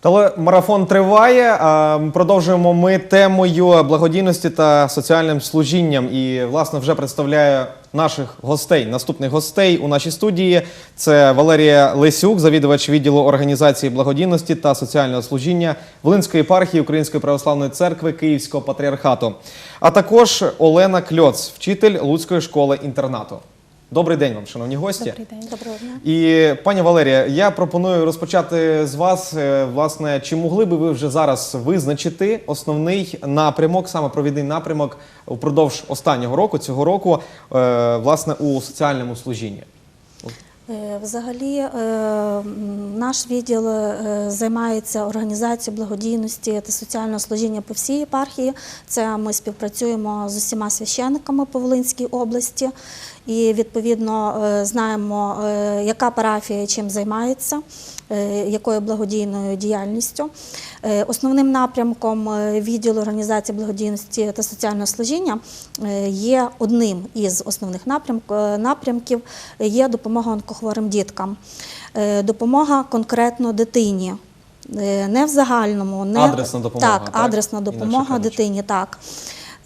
Телемарафон триває. Продовжуємо ми темою благодійності та соціальним служінням. І власне вже представляю наших гостей. Наступних гостей у нашій студії це Валерія Лесюк, завідувач відділу організації благодійності та соціального служіння Волинської єпархії Української православної церкви Київського патріархату, а також Олена Кльоц, вчитель Луцької школи інтернату. Добрий день вам, шановні гості. Добрий день. Доброго дня. І пані Валерія, я пропоную розпочати з вас. Е, Власне, чи могли би ви вже зараз визначити основний напрямок, саме провідний напрямок упродовж останнього року, цього року, е, власне, у соціальному служінні? Е, Взагалі, наш відділ займається організацією благодійності та соціального служіння по всій єпархії. Це ми співпрацюємо з усіма священниками по Волинській області і відповідно е, знаємо, е, яка парафія чим займається, е, якою благодійною діяльністю. Основним напрямком відділу організації благодійності та соціального служіння є одним із основних напрямків є допомога онкохворим діткам. Допомога конкретно дитині. Не в загальному, не Адресна допомога, Так, так? адресна допомога дитині, так.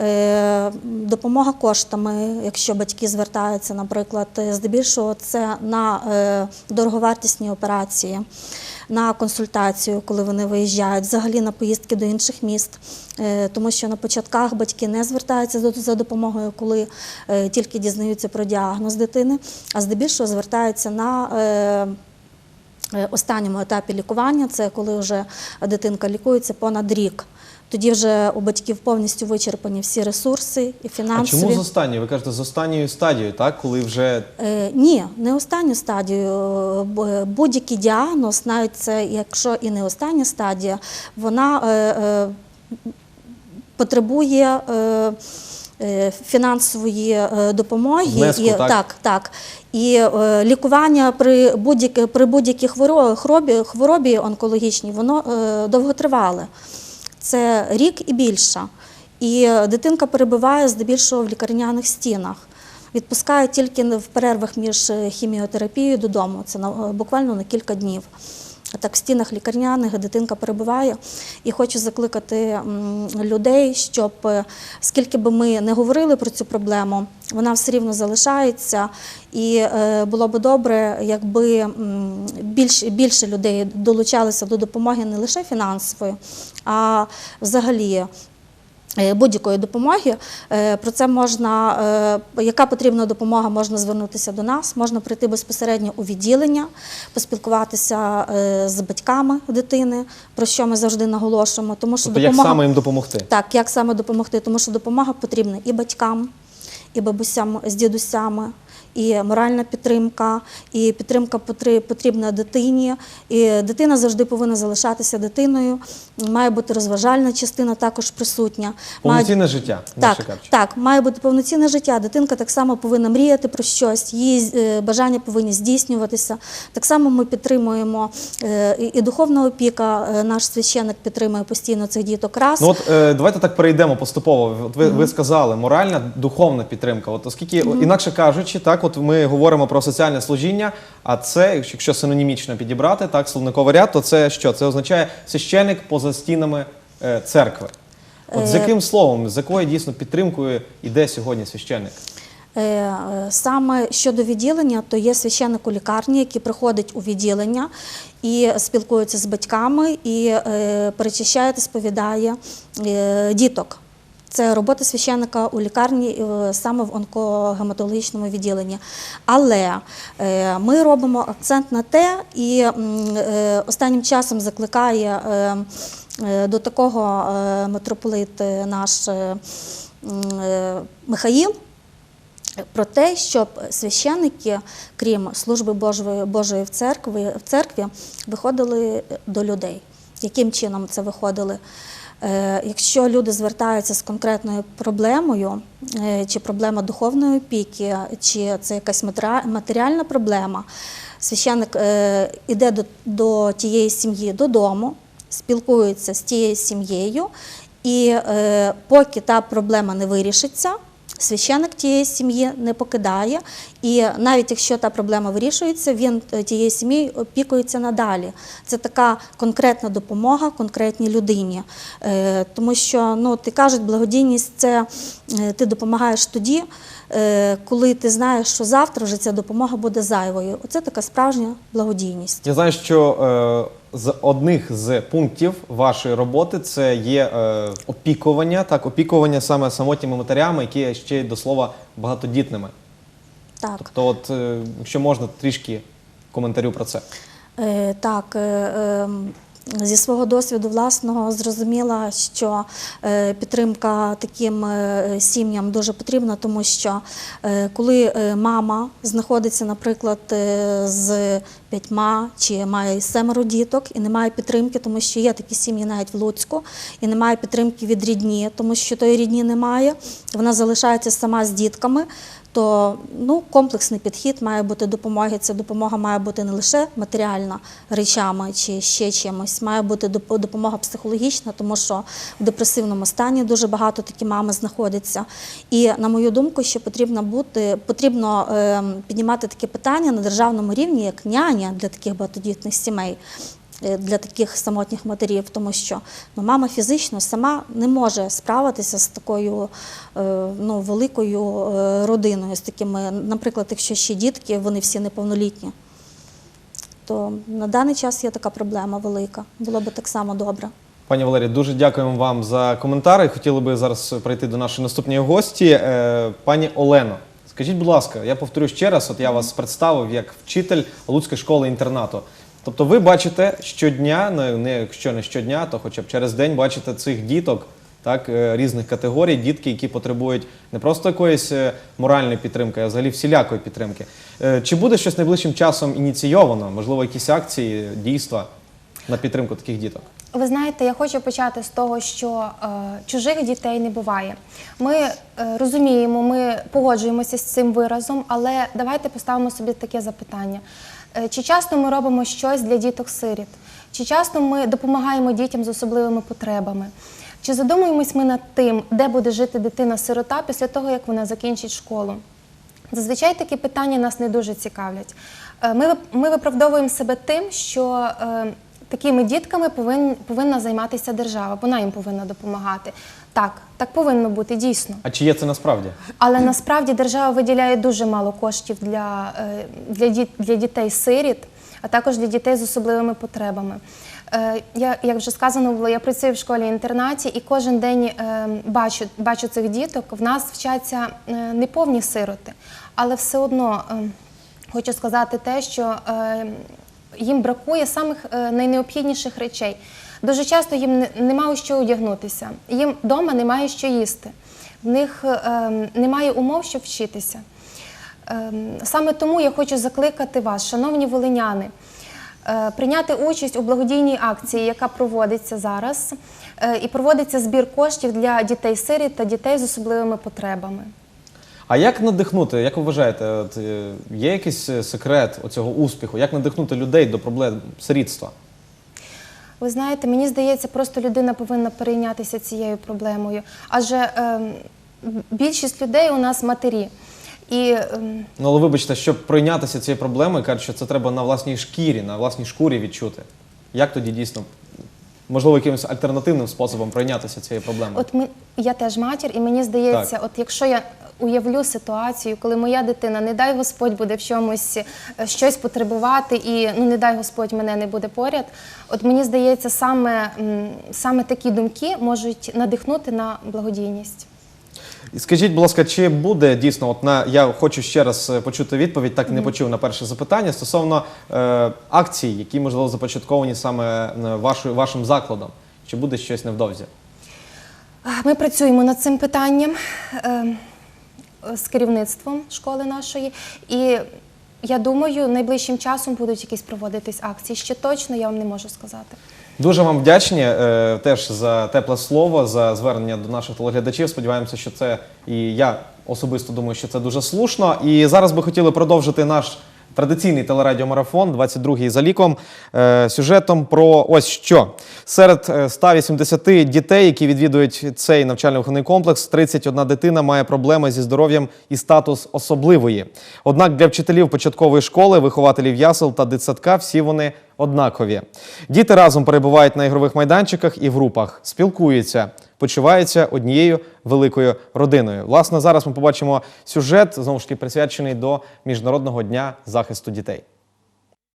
Е, Допомога коштами, якщо батьки звертаються, наприклад, здебільшого це на е, дороговартісні операції, на консультацію, коли вони виїжджають, взагалі на поїздки до інших міст. Е, Тому що на початках батьки не звертаються за- допомогою, коли тільки дізнаються про діагноз дитини, а здебільшого звертаються на останньому етапі лікування, це коли вже дитинка лікується понад рік. Тоді вже у батьків повністю вичерпані всі ресурси і А чому з останньою? Ви кажете, з останньою стадією, так? Коли вже Е, ні, не останню стадію. Е, Будь-який діагноз, навіть це, якщо і не остання стадія, вона е, е, потребує. Е, Фінансової допомоги Внеску, і так? так, так. І е, лікування при будь-якій при будь-якій хворобі, хворобі онкологічній, воно е, довготривале. Це рік і більше. І е, дитинка перебуває здебільшого в лікарняних стінах. Відпускають тільки в перервах між е, хіміотерапією додому. Це е, буквально на кілька днів. Так в стінах лікарняних дитинка перебуває. І хочу закликати людей, щоб е, скільки би ми не говорили про цю проблему, вона все рівно залишається. І е, було би добре, якби більше, більше людей долучалися до допомоги не лише фінансової, а взагалі будь-якої допомоги. Е, Про це можна, е, яка потрібна допомога, можна звернутися до нас, можна прийти безпосередньо у відділення, поспілкуватися е, з батьками дитини, про що ми завжди наголошуємо. Тому що тобто, як саме їм допомогти? так, як саме допомогти, тому що допомога потрібна і батькам, і бабусям з дідусями. І моральна підтримка, і підтримка потрібна дитині. І дитина завжди повинна залишатися дитиною. Має бути розважальна частина також присутня. Повноцінне життя, так, так, має бути повноцінне життя. Дитинка так само повинна мріяти про щось, її е, бажання повинні здійснюватися. Так само ми підтримуємо е, і, духовна опіка. е, Наш священник підтримує постійно цих діток раз. Ну от давайте так перейдемо поступово. От ви, ви сказали, моральна, духовна підтримка. От оскільки, інакше кажучи, так, от ми говоримо про соціальне служіння, а це, якщо- синонімічно підібрати, так, словниковий ряд, то це що? Це означає священик поза стінами е, церкви. От з Е, яким словом, з якою дійсно підтримкою йде сьогодні священик? Е, Саме щодо відділення, то є священник у лікарні, який приходить у відділення і спілкується з батьками, і е, перечищає та сповідає діток. Це робота священника у лікарні е, саме в онкогематологічному відділенні. Але е, ми робимо акцент на те, і е, останнім часом закликає до такого митрополит наш Михаїл про те, щоб священники, крім служби Божої в церкві, в церкві, виходили до людей. Яким чином це виходили? Е, Якщо люди звертаються з конкретною проблемою, е, чи проблема духовної опіки, чи це якась матеріальна проблема, священник йде іде до, до тієї сім'ї додому, спілкується з тією сім'єю, і е, поки та проблема не вирішиться, священик тієї сім'ї не покидає. І навіть якщо та проблема вирішується, він е, тієї сім'ї опікується надалі. Це така конкретна допомога конкретній людині. Е, Тому що ну, ти кажуть, благодійність це е, ти допомагаєш тоді, коли ти знаєш, що завтра вже ця допомога буде зайвою. Оце така справжня благодійність. Я знаю, що з одних з пунктів вашої роботи це є е, опікування, так, опікування саме самотніми матерями, які є ще й до слова багатодітними. Так. Тобто, от, е, якщо можна, трішки коментарю про це. Е, Так, е, е, зі свого досвіду власного зрозуміла, що е, підтримка таким е, сім'ям дуже потрібна, тому що е, коли мама знаходиться, наприклад, з п'ятьма чи має семеро діток і немає підтримки, тому що є такі сім'ї навіть в Луцьку, і немає підтримки від рідні, тому що тої рідні немає, вона залишається сама з дітками то ну, комплексний підхід має бути допомоги. Ця допомога має бути не лише матеріальна речами чи ще чимось, має бути доп- допомога психологічна, тому що в депресивному стані дуже багато такі мами знаходяться. І на мою думку, ще потрібно бути потрібно е, піднімати таке питання на державному рівні, як няня для таких багатодітних сімей. Е, Для таких самотніх матерів, тому що ну, мама фізично сама не може справитися з такою е, ну, великою е, родиною, з такими, наприклад, якщо ще дітки, вони всі неповнолітні. То на даний час є така проблема велика. Було би так само добре. Пані Валерія, дуже дякуємо вам за коментари. Хотіли би зараз прийти до нашої наступної гості. Пані Олено, скажіть, будь ласка, я повторю ще раз, от я вас представив як вчитель Луцької школи інтернату. Тобто ви бачите щодня, ну, не якщо не щодня, то хоча б через день бачите цих діток, так, е, різних категорій, дітки, які потребують не просто якоїсь е, моральної підтримки, а взагалі всілякої підтримки. Е, Чи буде щось найближчим часом ініційовано? Можливо, якісь акції, дійства на підтримку таких діток? Ви знаєте, я хочу почати з того, що е, чужих дітей не буває. Ми е, розуміємо, ми погоджуємося з цим виразом, але давайте поставимо собі таке запитання: чи часто ми робимо щось для діток-сиріт? Чи часто ми допомагаємо дітям з особливими потребами? Чи задумуємось ми над тим, де буде жити дитина-сирота після того, як вона закінчить школу? Зазвичай такі питання нас не дуже цікавлять. Е, Ми, ми виправдовуємо себе тим, що е, такими дітками повин, повинна займатися держава, вона їм повинна допомагати. Так, так повинно бути дійсно. А чи є це насправді? Але насправді держава виділяє дуже мало коштів для, е, для, діт, для дітей-сиріт, а також для дітей з особливими потребами. Е, Я, як вже сказано було, я працюю в школі-інтернаті і кожен день е, бачу, бачу цих діток. В нас вчаться е, неповні сироти, але все одно хочу сказати те, що їм бракує самих е, найнеобхідніших речей. Дуже часто їм не- нема у що одягнутися, їм вдома немає що їсти, в них е, немає умов, щоб вчитися. Ем, Саме тому я хочу закликати вас, шановні волиняни, е, прийняти участь у благодійній акції, яка проводиться зараз, і проводиться збір коштів для дітей-сиріт та дітей з особливими потребами. А як надихнути? Як ви вважаєте, от, е, є якийсь е, секрет оцього успіху? Як надихнути людей до проблем сирітства? Ви знаєте, мені здається, просто людина повинна перейнятися цією проблемою. Адже ем, більшість людей у нас матері. І ем, Ну, але вибачте, щоб пройнятися цією проблемою, кажуть, що це треба на власній шкірі, на власній шкурі відчути. Як тоді дійсно, можливо, якимось альтернативним способом пройнятися цією проблемою? От ми, я теж матір, і мені здається, от якщо я уявлю ситуацію, коли моя дитина, не дай Господь, буде в чомусь е, щось потребувати, і ну не дай Господь мене не буде поряд. От мені здається, саме, саме такі думки можуть надихнути на благодійність. Скажіть, будь ласка, чи буде дійсно, от на я хочу ще раз е, почути відповідь, так і не почув на перше запитання стосовно е, акцій, які можливо започатковані саме вашою вашим закладом. Чи буде щось невдовзі? Ми працюємо над цим питанням е, з керівництвом школи нашої, і я думаю, найближчим часом будуть якісь проводитись акції. Ще точно я вам не можу сказати. Дуже вам вдячні е, теж за тепле слово, за звернення до наших телеглядачів. Сподіваємося, що це і я особисто думаю, що це дуже слушно. І зараз би хотіли продовжити наш Традиційний телерадіомарафон, 22-й за ліком, е, сюжетом про ось що. Серед е, 180 дітей, які відвідують цей навчально-виховний комплекс, 31 дитина має проблеми зі здоров'ям і статус особливої. Однак для вчителів початкової школи, вихователів ясел та дитсадка всі вони однакові. Діти разом перебувають на ігрових майданчиках і в групах, спілкуються, почуваються однією великою родиною. Власне, зараз ми побачимо сюжет, знову ж таки присвячений до Міжнародного дня захисту дітей.